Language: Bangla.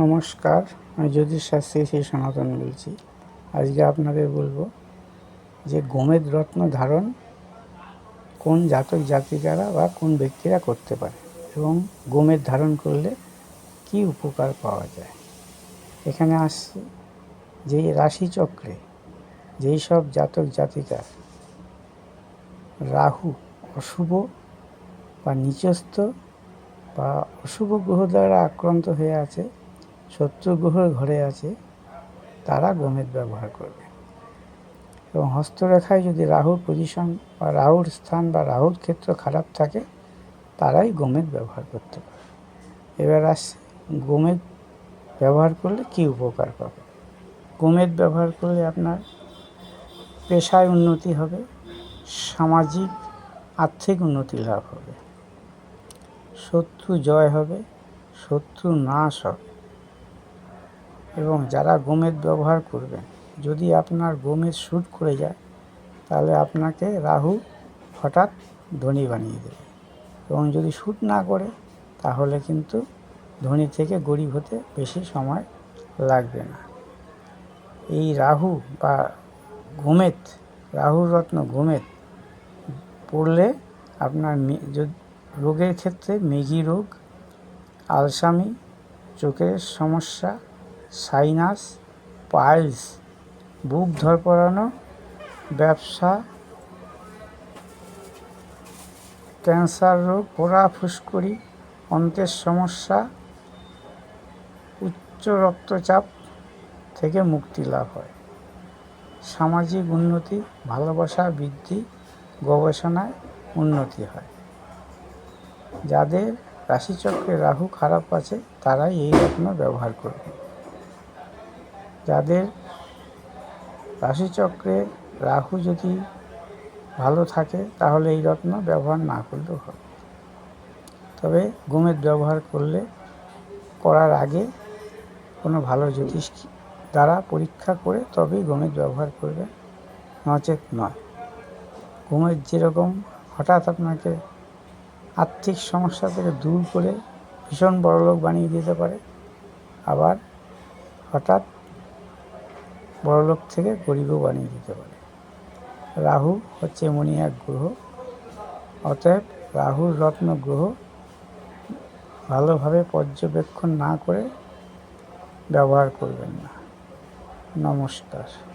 নমস্কার, আমি জ্যোতিষ শাস্ত্রী শ্রী সনাতন বলছি। আজকে আপনাদের বলব যে গোমেদ রত্ন ধারণ কোন জাতক জাতিকারা বা কোন ব্যক্তিরা করতে পারে এবং গোমেদ ধারণ করলে কি উপকার পাওয়া যায়। এখানে আসছে যে রাশিচক্রে যেই সব জাতক জাতিকার রাহু অশুভ বা নিচস্থ বা অশুভ গ্রহ দ্বারা আক্রান্ত হয়ে আছে শত্রু গ্রহের ঘরে আছে, তারা গমেদ ব্যবহার করবে। এবং হস্তরেখায় যদি রাহুর পজিশন বা রাহুর স্থান বা রাহুর ক্ষেত্র খারাপ থাকে, তারাই গমেদ ব্যবহার করতে পারে এবার আসছে, গোমেদ ব্যবহার করলে কি উপকার পাবে? গোমেদ ব্যবহার করলে আপনার পেশায় উন্নতি হবে, সামাজিক, আর্থিক উন্নতি লাভ হবে। শত্রু জয় হবে, শত্রু নাশ হবে। এবং যারা গোমেদ ব্যবহার করবেন যদি আপনার গোমেদ শ্যুট করে যায়, তাহলে আপনাকে রাহু হঠাৎ ধনী বানিয়ে দেবে। এবং যদি শ্যুট না করে, তাহলে কিন্তু ধনী থেকে গরিব হতে বেশি সময় লাগবে না। এই রাহু বা গোমেদ রাহুর রত্ন গোমেদ পড়লে আপনার রোগের ক্ষেত্রে মেঘি রোগ, আলসামি, চোখের সমস্যা সাইনাস, পাইলস, বুক ধরপড়ানো ব্যবসা, ক্যান্সার রোগ, পোড়া ফুসকুড়ি, অন্তের সমস্যা, উচ্চ রক্তচাপ থেকে মুক্তি লাভ হয়। সামাজিক উন্নতি, ভালোবাসা বৃদ্ধি, গবেষণায় উন্নতি হয়। যাদের রাশিচক্রে রাহু খারাপ আছে, তারাই এই রত্ন ব্যবহার করবে। যাদের রাশিচক্রে রাহু যদি ভালো থাকে, তাহলে এই রত্ন ব্যবহার না করলেও হবে। তবে গোমেদ ব্যবহার করলে, করার আগে কোনো ভালো জ্যোতিষ দ্বারা পরীক্ষা করে তবেই গোমেদ ব্যবহার করবে নচেত নয়। গোমেদ যেরকম হঠাৎ আপনাকে আর্থিক সমস্যা থেকে দূর করে ভীষণ বড়লোক বানিয়ে দিতে পারে, আবার হঠাৎ বড়লোক থেকে গরিবও বানিয়ে দিতে পারে। রাহু হচ্ছে এমনই এক গ্রহ। অতএব রাহুর রত্ন গ্রহ ভালোভাবে পর্যবেক্ষণ না করে ব্যবহার করবেন না। নমস্কার।